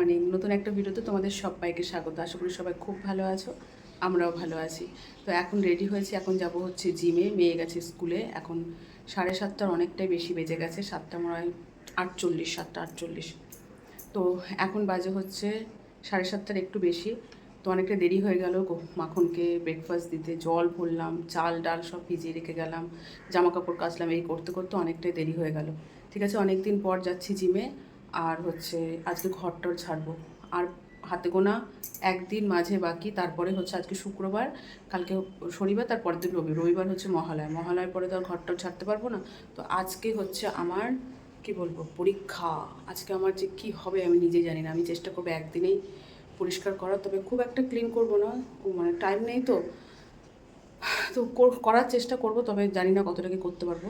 Morning নতুন একটা ভিডিওতে তোমাদের সবাইকে স্বাগত। আশা করি সবাই খুব ভালো আছো, আমরাও ভালো আছি। তো এখন রেডি হয়েছি, এখন যাব হচ্ছে জিমে মেয়ে গেছে স্কুলে এখন সাড়ে সাতটার অনেকটাই বেশি বেজে গেছে। সাতটা মনে হয় আটচল্লিশ, সাতটা আটচল্লিশ। তো এখন বাজে হচ্ছে সাড়ে সাতটার একটু বেশি। তো অনেকটা দেরি হয়ে গেল মাখনকে ব্রেকফাস্ট দিতে, জল ভরলাম, চাল ডাল সব ভিজিয়ে রেখে গেলাম। জামা কাপড় কাচলাম, এই করতে করতে অনেকটাই দেরি হয়ে গেল। ঠিক আছে অনেক দিন পর যাচ্ছি জিমে আর হচ্ছে আজকে ঘরটর ছাড়বো। আর হাতে গোনা একদিন মাঝে বাকি, তারপরে হচ্ছে আজকে শুক্রবার, কালকে শনিবার তারপরের দিন রবি রবিবার হচ্ছে মহালয়। মহালয়ার পরে তো আর ঘরটর ছাড়তে পারব না। তো আজকে হচ্ছে আমার, কি বলব, পরীক্ষা। আজকে আমার যে কি হবে আমি নিজেই জানি না। আমি চেষ্টা করব একদিনেই পরিষ্কার করার, তবে খুব একটা ক্লিন করব না। মানে টাইম নেই তো। তো করার চেষ্টা করব, তবে জানি না কতটা কি করতে পারব।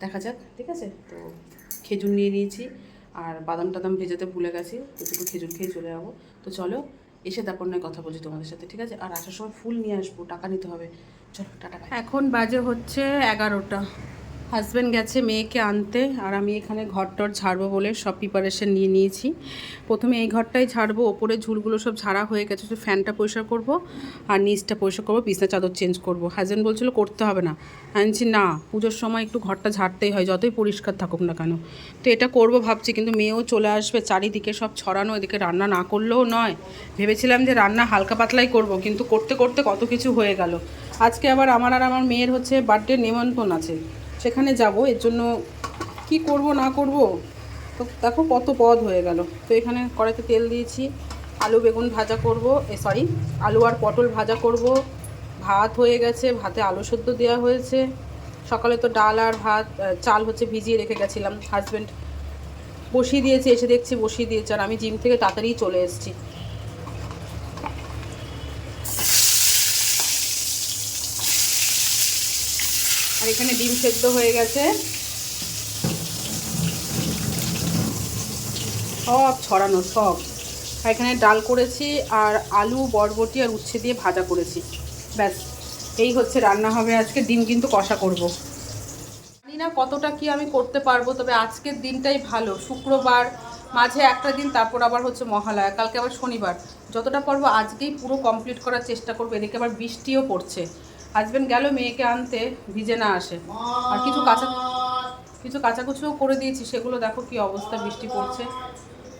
দেখা যাক, ঠিক আছে? তো খেজুর নিয়ে নিয়েছি। আর বাদাম টাদাম ভেজাতে ভুলে গেছি একটু খেজুর খেয়ে চলে যাব। তো চলো, এসে তারপর নয় কথা বলছি তোমাদের সাথে, ঠিক আছে? আর আসার সময় ফুল নিয়ে আসব, টাকা নিতে হবে। চলো, টাটা এখন বাজে হচ্ছে এগারোটা। হাজব্যান্ড গেছে মেয়েকে আনতে, আর আমি এখানে ঘরটর ঝাড়বো বলে সব প্রিপারেশন নিয়ে নিয়েছি। প্রথমে এই ঘরটাই ঝাড়বো, ওপরে ঝুলগুলো সব ঝাড়া হয়ে গেছে, তো ফ্যানটা পরিষ্কার করব আর নিচটা পরিষ্কার করব, বিছনা চাদর চেঞ্জ করব। হাজব্যান্ড বলছিল করতে হবে না। বলছি, না, পুজোর সময় একটু ঘরটা ঝাড়তেই হয়, যতই পরিষ্কার থাকুক না কেন। তো এটা করব ভাবছি, কিন্তু মেয়েও চলে আসবে, চারিদিকে সব ছড়ানো, এদিকে রান্না না করলেও নয়। ভেবেছিলাম যে রান্না হালকা পাতলাই করব, কিন্তু করতে করতে কত কিছু হয়ে গেল। আজকে আবার আমার আর আমার মেয়ের হচ্ছে বার্থডে নিমন্ত্রণ আছে। সেখানে যাব, এর জন্য কি করব, না করব? তো দেখো কত পদ হয়ে গেল। তো এখানে কড়াইতে তেল দিয়েছি, আলু, বেগুন ভাজা করব, এ সরি আলু আর পটল ভাজা করব। ভাত হয়ে গেছে, ভাতে আলু সেদ্ধ দেওয়া হয়েছে। সকালে তো ডাল আর ভাত চাল হচ্ছে ভিজিয়ে রেখে গেছিলাম। হাজব্যান্ড বসিয়ে দিয়েছে, এসে দেখছি বসিয়ে দিয়েছে, আর আমি জিম থেকে তাড়াতাড়ি চলে এসেছি। আর এখানে ডিম সেদ্ধ হয়ে গেছে। সব ছড়ানো, সব। আর এখানে ডাল করেছি, আর আলু, বরবটি আর উচ্ছে দিয়ে ভাজা করেছি। ব্যাস, এই হচ্ছে রান্না হবে আজকে। ডিম কিন্তু কষা করব। জানি না কতটা কি আমি করতে পারব, তবে আজকের দিনটাই ভালো। শুক্রবার, মাঝে একটা দিন, তারপর আবার হচ্ছে মহালয়া। কালকে আবার শনিবার। যতটা পারব আজকেই পুরো কমপ্লিট করার চেষ্টা করব। এদিকে আবার বৃষ্টিও পড়ছে। হাজবেন্ড গেল, মেয়েকে আনতে, ভিজে না আসে। আর কিছু কাঁচা কিছু কাচাকুচিও করে দিয়েছি, সেগুলো দেখো কি অবস্থা, বৃষ্টি পড়ছে।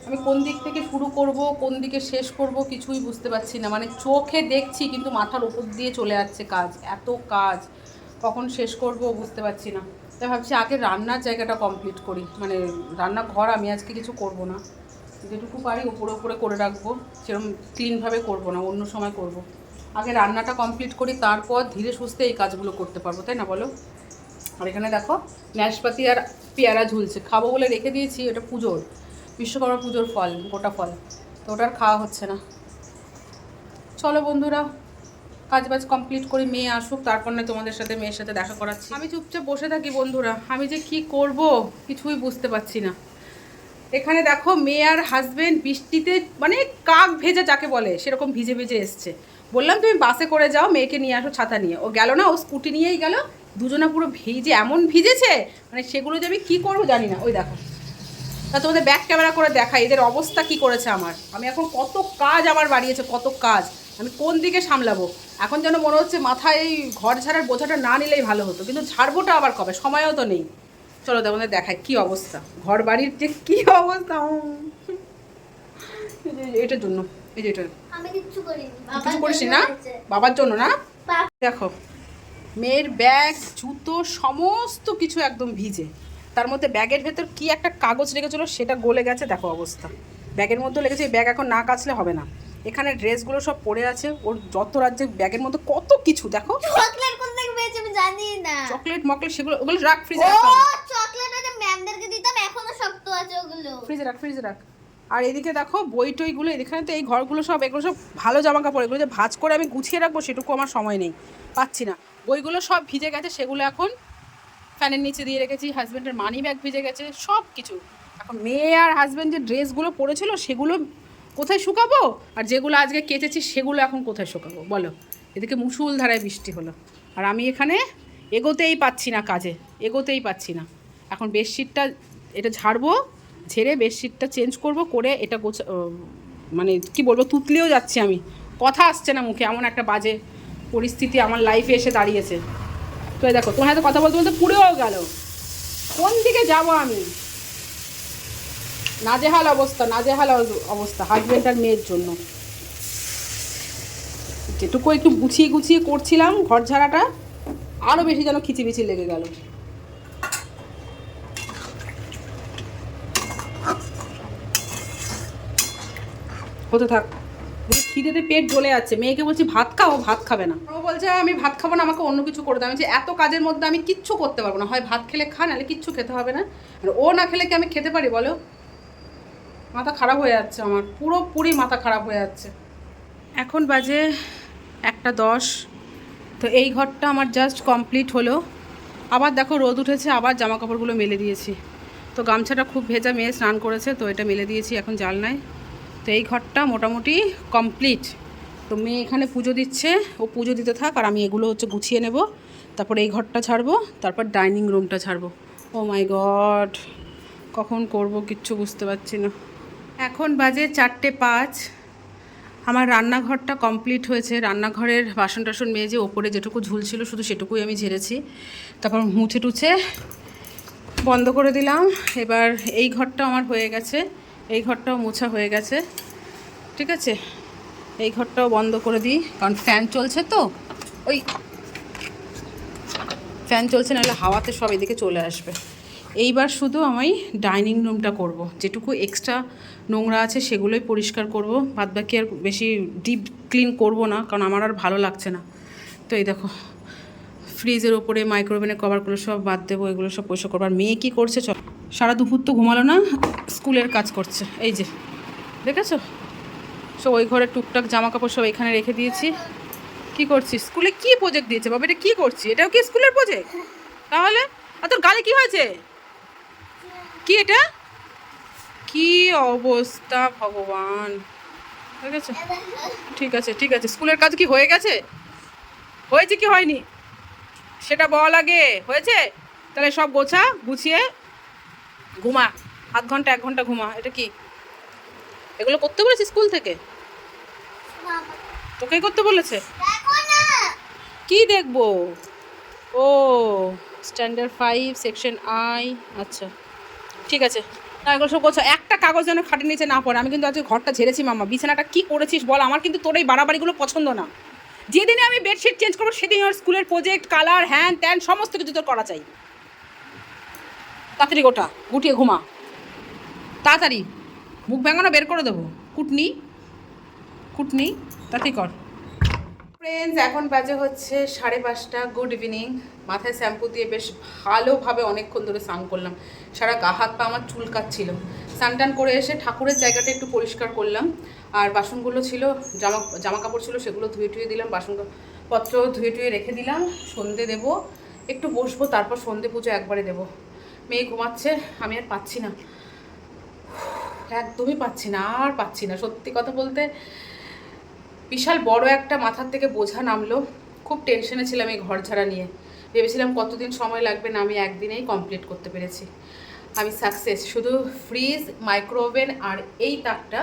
আমি কোন দিক থেকে শুরু করব, কোন দিকে শেষ করব, কিছুই বুঝতে পারছি না। মানে চোখে দেখছি, কিন্তু মাথার উপর দিয়ে চলে যাচ্ছে কাজ, এত কাজ। কখন শেষ করব বুঝতে পারছি না। তাই ভাবছি আগে রান্নার জায়গাটা কমপ্লিট করি। মানে রান্নাঘর আমি আজকে কিছু করব না। যেটুকু পারি উপরে উপরে করে রাখব। সেরকম ক্লিনভাবে করব না, অন্য সময় করব। আগে রান্নাটা কমপ্লিট করি, তারপর ধীরে সুস্থে এই কাজগুলো করতে পারব, তাই না বলো? আর এখানে দেখো নাশপাতি আর পেয়ারা ঝুলছে। খাব বলে রেখে দিয়েছি ওটা পুজোর, বিশ্বকর্মা পুজোর ফল, গোটা ফল। তো ওটার খাওয়া হচ্ছে না। চলো বন্ধুরা কাজ বাজ কমপ্লিট করি, মেয়ে আসুক, তারপর না তোমাদের সাথে, মেয়ের সাথে দেখা করাচ্ছি। আমি চুপচাপ বসে থাকি বন্ধুরা, আমি যে কি করব কিছুই বুঝতে পারছি না। এখানে দেখো, মেয়ে আর হাজবেন্ড বৃষ্টিতে মানে কাক ভেজা যাকে বলে, সেরকম ভিজে ভিজে এসছে। বললাম, তুমি বাসে করে যাও, মেয়েকে নিয়ে আসো ছাতা নিয়ে। ও গেল না, ও স্কুটি নিয়েই গেল। দুজনা পুরো ভিজে, এমন ভিজেছে মানে সেগুলো যে আমি কী করব জানি না। ওই দেখো। তা তোমাদের ব্যাক ক্যামেরা করে দেখা এদের অবস্থা কি করেছে আমার। আমি এখন কত কাজ আমার বাড়িয়েছে, কত কাজ। আমি কোন দিকে সামলাবো? এখন যেন মনে হচ্ছে মাথায় এই ঘর ঝাড়ার বোঝাটা না নিলেই ভালো হতো। কিন্তু ঝাড়বোটা আবার কবে? সময়ও তো নেই। চলো তোমাদের দেখায় কি অবস্থা? ঘর বাড়ির যে কী অবস্থা এটার জন্য, এই যে এটা কিছু করিস না? বাবার জন্য না? দেখো মেয়ের ব্যাগ জুতো সমস্ত কিছু একদম ভিজে। তার মধ্যে ব্যাগের ভেতর কি একটা কাগজ লেগেছিল সেটা গলে গেছে দেখো অবস্থা। ব্যাগের মধ্যে লেগেছে এই ব্যাগ এখন না কাচলে হবে না। এখানে ড্রেসগুলো সব পড়ে আছে ওর যত রাজ্যে ব্যাগের মধ্যে কত কিছু দেখো। চকলেট কোথা থেকে পেয়েছি আমি জানি না। চকলেট মকলেট সেগুলো ওগুলো রাখ ফ্রিজে ও রাখ চকলেট ম্যামদেরকে দিতাম এখনও শক্ত আছে ওগুলো। ফ্রিজে রাখ ফ্রিজে রাখ। আর এদিকে দেখো বই টইগুলো, এখানে তো এই ঘরগুলো সব, এগুলো সব ভালো জামা কাপড় এগুলো যে ভাঁজ করে আমি গুছিয়ে রাখব সেটুকু আমার সময় নেই, পাচ্ছি না। বইগুলো সব ভিজে গেছে, সেগুলো এখন ফ্যানের নিচে দিয়ে রেখেছি হাজব্যান্ডের মানি ব্যাগ ভিজে গেছে সব কিছু এখন মেয়ে আর হাজব্যান্ড যে ড্রেসগুলো পরেছিল, সেগুলো কোথায় শুকাবো? আর যেগুলো আজকে কেচেছি, সেগুলো এখন কোথায় শুকাবো? বলো, এদিকে মুসুল ধারায় বৃষ্টি হলো। আর আমি এখানে এগোতেই পাচ্ছি না কাজে, এগোতেই পাচ্ছি না। এখন বেডশিটটা এটা ঝাড়বো ঝেড়ে বেডশিটটা চেঞ্জ করব করে এটা গোছা মানে কি বলব, তুতলেও যাচ্ছি আমি। কথা আসছে না মুখে, এমন একটা বাজে পরিস্থিতি আমার লাইফে এসে দাঁড়িয়েছে। তো দেখো, তোমার সাথে কথা বলতে বলতে পুড়েও গেল। কোন দিকে যাব আমি? নাজেহাল অবস্থা, নাজেহাল অব- অবস্থা হাজব্যান্ড আর মেয়ের জন্য। যেটুকু একটু গুছিয়ে গুছিয়ে করছিলাম, ঘর ঝাড়াটা আরও বেশি যেন খিচিবিচি লেগে গেল। হতে থাক। খিদেতে পেট জ্বলে যাচ্ছে। মেয়েকে বলছি, ভাত খাও ভাত খাবে না। ও বলছে, আমি ভাত খাব না, আমাকে অন্য কিছু করে দাও। আমি এত কাজের মধ্যে আমি কিচ্ছু করতে পারব না। হয় ভাত খেলে খা, নাহলে কিচ্ছু খেতে হবে না। আর ও না খেলে কি আমি খেতে পারি, বলো? মাথা খারাপ হয়ে যাচ্ছে আমার। পুরোপুরি মাথা খারাপ হয়ে যাচ্ছে। এখন বাজে একটা দশ। তো এই ঘরটা আমার জাস্ট কমপ্লিট হলো। আবার দেখো, রোদ উঠেছে, আবার জামা কাপড়গুলো মেলে দিয়েছি। তো গামছাটা খুব ভেজা মেয়ে স্নান করেছে, তো এটা মেলে দিয়েছি, এখন জালনায় তো এই ঘরটা মোটামুটি কমপ্লিট। তো মেয়ে এখানে পুজো দিচ্ছে, ও পুজো দিতে থাক আর আমি এগুলো হচ্ছে গুছিয়ে নেব। তারপর এই ঘরটা ছাড়বো, তারপর ডাইনিং রুমটা ছাড়বো। ও মাই গড, কখন করব কিচ্ছু বুঝতে পারছি না। এখন বাজে চারটে পাঁচ। আমার রান্নাঘরটা কমপ্লিট হয়েছে। রান্নাঘরের বাসন টাসন মেজে ওপরে যেটুকু ঝুলছিল শুধু সেটুকুই আমি ঝেড়েছি। তারপর মুছে টুছে বন্ধ করে দিলাম। এবার এই ঘরটা আমার হয়ে গেছে। এই ঘরটাও মোছা হয়ে গেছে। ঠিক আছে? এই ঘরটাও বন্ধ করে দিই, কারণ ফ্যান চলছে তো। ওই ফ্যান চলছে, নাহলে হাওয়াতে সব এদিকে চলে আসবে। এইবার শুধু আমি ডাইনিং রুমটা করব। যেটুকু এক্সট্রা নোংরা আছে সেগুলোই পরিষ্কার করব। বাদ বাকি আর বেশি ডিপ ক্লিন করব না, কারণ আমার আর ভালো লাগছে না। তো এই দেখো ফ্রিজের ওপরে মাইক্রোওভেনের কভারগুলো সব বাদ দেবো, এগুলো সব পরিষ্কার করব। আর মেয়ে কী করছে চল। সারা দুপুর তো ঘুমালো না, স্কুলের কাজ করছে। এই যে, দেখেছ? সো ওই ঘরে টুকটাক জামা কাপড় সব এখানে রেখে দিয়েছি। কি করছিস? স্কুলে কি প্রজেক্ট দিয়েছে বাবা? এটা কি করছি এটাও কি স্কুলের প্রজেক্ট তাহলে, আর তোর গালে কি হয়েছে? কি এটা? কি অবস্থা ভগবান। ঠিক আছে? ঠিক আছে ঠিক আছে। স্কুলের কাজ কি হয়ে গেছে? হয়েছে কি হয়নি? সেটা বল আগে, হয়েছে? তাহলে সব গোছা, গুছিয়ে, ঘুমা। আধ ঘণ্টা, এক ঘণ্টা ঘুমা, এটা কি? এগুলো করতে বলেছে স্কুল থেকে? তোকেই করতে বলেছে? কি দেখব? ও স্ট্যান্ডার্ড ফাইভ সেকশন আই আচ্ছা। ঠিক আছে। এগুলো সব গোছা। একটা কাগজ যেন খাটের নিচে না পড়ে। আমি কিন্তু আজকে ঘরটা ঝেড়েছি, মামা। বিছানাটা কি করেছিস বল? আমার কিন্তু তোর এই বাড়াবাড়িগুলো পছন্দ না। যেদিনে আমি বেডশিট চেঞ্জ করব, সেদিন ওর স্কুলের প্রজেক্ট কালার হ্যান ত্যান সমস্ত কিছু তোর করা চাই। তাড়াতাড়ি গোটা, গুটিয়ে ঘুমা। তাড়াতাড়ি। মুখ ভেঙানো বের করে দেবো। কুটনি। কুটনি, তাড়াতাড়ি কর। ফ্রেন্ডস এখন বাজে হচ্ছে সাড়ে পাঁচটা। গুড ইভিনিং মাথায় শ্যাম্পু দিয়ে বেশ ভালোভাবে অনেকক্ষণ ধরে স্নান করলাম। সারা গা হাত পা আমার চুলকাচ্ছিল। স্নান টান করে এসে ঠাকুরের জায়গাটা একটু পরিষ্কার করলাম। আর বাসনগুলো ছিল, জামা জামা কাপড় ছিল, সেগুলো ধুয়ে টুয়ে দিলাম বাসন পত্র ধুয়ে টুয়ে রেখে দিলাম, সন্ধে দেবো। একটু বসবো, তারপর সন্ধে পুজো একবারে দেবো। মেয়ে ঘুমাচ্ছে, আমি আর পাচ্ছি না। একদমই পাচ্ছি না, আর পাচ্ছি না। সত্যি কথা বলতে, বিশাল বড় একটা মাথার থেকে বোঝা নামলো। খুব টেনশনে ছিলাম এই ঘর ঝাড়া নিয়ে। ভেবেছিলাম কতদিন সময় লাগবে না আমি একদিনেই কমপ্লিট করতে পেরেছি। আমি সাকসেস শুধু ফ্রিজ মাইক্রোওভেন আর এই তাকটা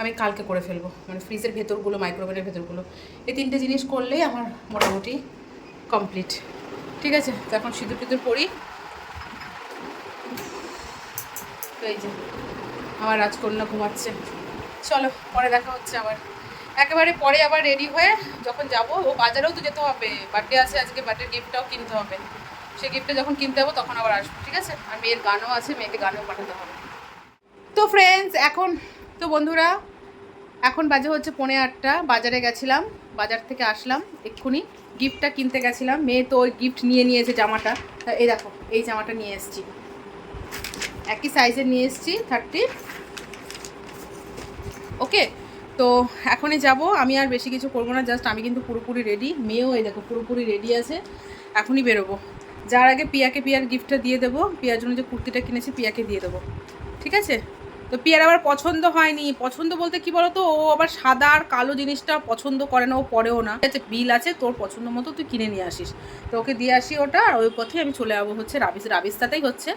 আমি কালকে করে ফেলব। মানে ফ্রিজের ভেতরগুলো মাইক্রোওভেনের ভেতরগুলো। এই তিনটে জিনিস করলেই আমার মোটামুটি কমপ্লিট ঠিক আছে? তো এখন সিঁদুর টিঁদুর পরি। এই যে, আমার রাজকন্যা ঘুমাচ্ছে। চলো, পরে দেখা হচ্ছে আবার। একেবারে পরে আবার রেডি হয়ে যখন যাব, ও বাজারেও তো যেতে হবে। বার্থডে আছে আজকে বার্থডে গিফটটাও কিনতে হবে। সেই গিফটটা যখন কিনতে যাব, তখন আবার আসব, ঠিক আছে? আর মেয়ের গানও আছে, মেয়েকে গানও পাঠাতে হবে। তো ফ্রেন্ডস এখন, তো বন্ধুরা, এখন বাজে হচ্ছে পৌনে আটটা, বাজারে গেছিলাম, বাজার থেকে আসলাম এক্ষুনি গিফটটা কিনতে গেছিলাম, মেয়ে তো ওই গিফট নিয়ে নিয়েছে জামাটা এই দেখো, এই জামাটা নিয়ে এসেছি। একই সাইজের নিয়ে এসেছি থার্টি ওকে তো এখনই যাব, আমি আর বেশি কিছু করব না জাস্ট আমি কিন্তু পুরোপুরি রেডি মেয়েও এই দেখো পুরোপুরি রেডি আছে, এখনই বেরোবো। যার আগে পিয়াকে পিয়ার গিফটটা দিয়ে দেবো। পিয়ার জন্য যে কুর্তিটা কিনেছি, পিয়াকে দিয়ে দেবো। ঠিক আছে? তো পিয়ার আবার পছন্দ হয়নি। পছন্দ বলতে কি বলতো? ও আবার সাদা আর কালো জিনিসটা পছন্দ করে না, ও পরেও না। ঠিক আছে? বিল আছে, তোর পছন্দ মতো তুই কিনে নিয়ে আসিস। তো ওকে দিয়ে আসি ওটা, আর ওই পথে আমি চলে যাব হচ্ছে রাবিস, রাবিস্তাতেই হচ্ছে।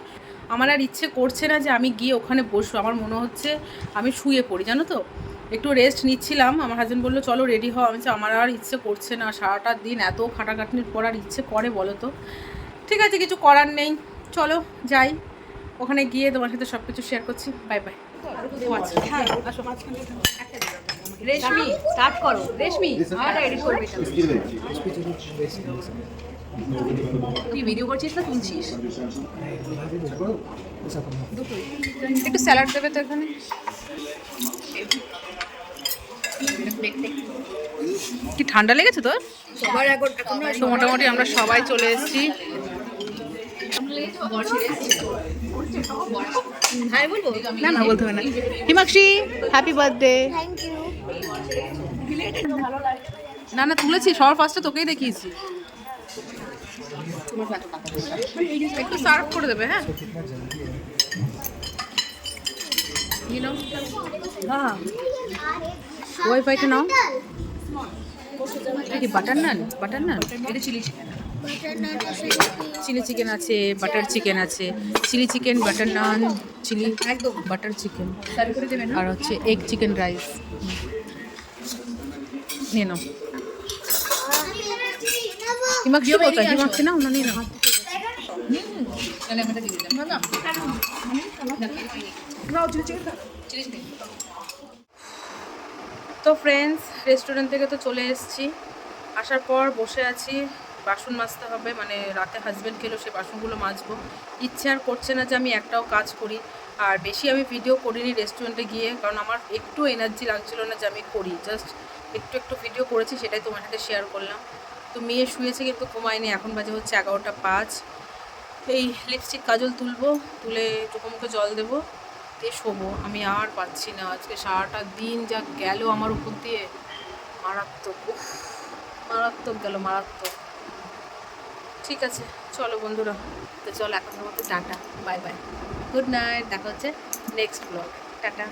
আমার আর ইচ্ছে করছে না যে আমি গিয়ে ওখানে বসবো। আমার মনে হচ্ছে আমি শুয়ে পড়ি, জানো তো? একটু রেস্ট নিচ্ছিলাম। আমার হাজব্যান্ড বলল, চলো রেডি হও। আমি আমার আর ইচ্ছে করছে না। সারাটা দিন এত খাটাখাটনির পর আর ইচ্ছে করে বলো তো? ঠিক আছে কিছু করার নেই। চলো যাই। ওখানে গিয়ে তোমার সাথে সব কিছু শেয়ার করছি বাই বাই হ্যাঁ রেশমি স্টার্ট করো। রেশমি তুই ভিডিও করছিস না শুনছিস একটু স্যালাড দেবে তো এখানে। কি ঠান্ডা লেগেছে তোর? মোটামুটি আমরা সবাই চলে এসেছি। বলব না না বলতে হবে না। হিমাক্ষী হ্যাপি বার্থডে না না তুলেছি সবার ফার্স্টে তোকেই দেখিয়েছি। একটু সার্ভ করে দেবে হ্যাঁ? নাও হ্যাঁ। ওয়াইফাইটা নাও। এটা কি বাটার নান বাটার নান এটা চিলি চিকেন চিলি চিকেন আছে বাটার চিকেন আছে। Chilli chicken butter naan chilli একদম বাটার চিকেন। আর হচ্ছে এগ চিকেন রাইস নিয়ে নাও। হিমাক্ষী কোথায়? হিমাক্ষী না ওনা নিয়ে নাও। তো ফ্রেন্ডস রেস্টুরেন্ট থেকে তো চলে এসেছি। আসার পর বসে আছি। বাসন মাজতে হবে মানে রাতে হাজব্যান্ড খেলো, সে বাসনগুলো মাজবো। ইচ্ছে আর করছে না যে আমি একটাও কাজ করি। আর বেশি আমি ভিডিও করিনি রেস্টুরেন্টে গিয়ে, কারণ আমার একটু এনার্জি লাগছিল না যে আমি করি। জাস্ট একটু একটু ভিডিও করেছি, সেটাই তোমার সাথে শেয়ার করলাম। তো মেয়ে শুয়েছে কিন্তু ঘুমায়নি, এখন বাজে হচ্ছে এগারোটা পাঁচ। এই লিপস্টিক কাজল তুলবো, তুলে চোখে মুখে জল দেবো, দিয়ে শোবো। আমি আর পাচ্ছি না, আজকে সারাটা দিন যা গেল আমার উপর দিয়ে। মারাত্মক মারাত্মক গেল, মারাত্মক। ঠিক আছে, চলো বন্ধুরা। তো চলো, এখন মতো tata. Bye bye. Good night, দেখা হচ্ছে নেক্সট ব্লগ। টাটা।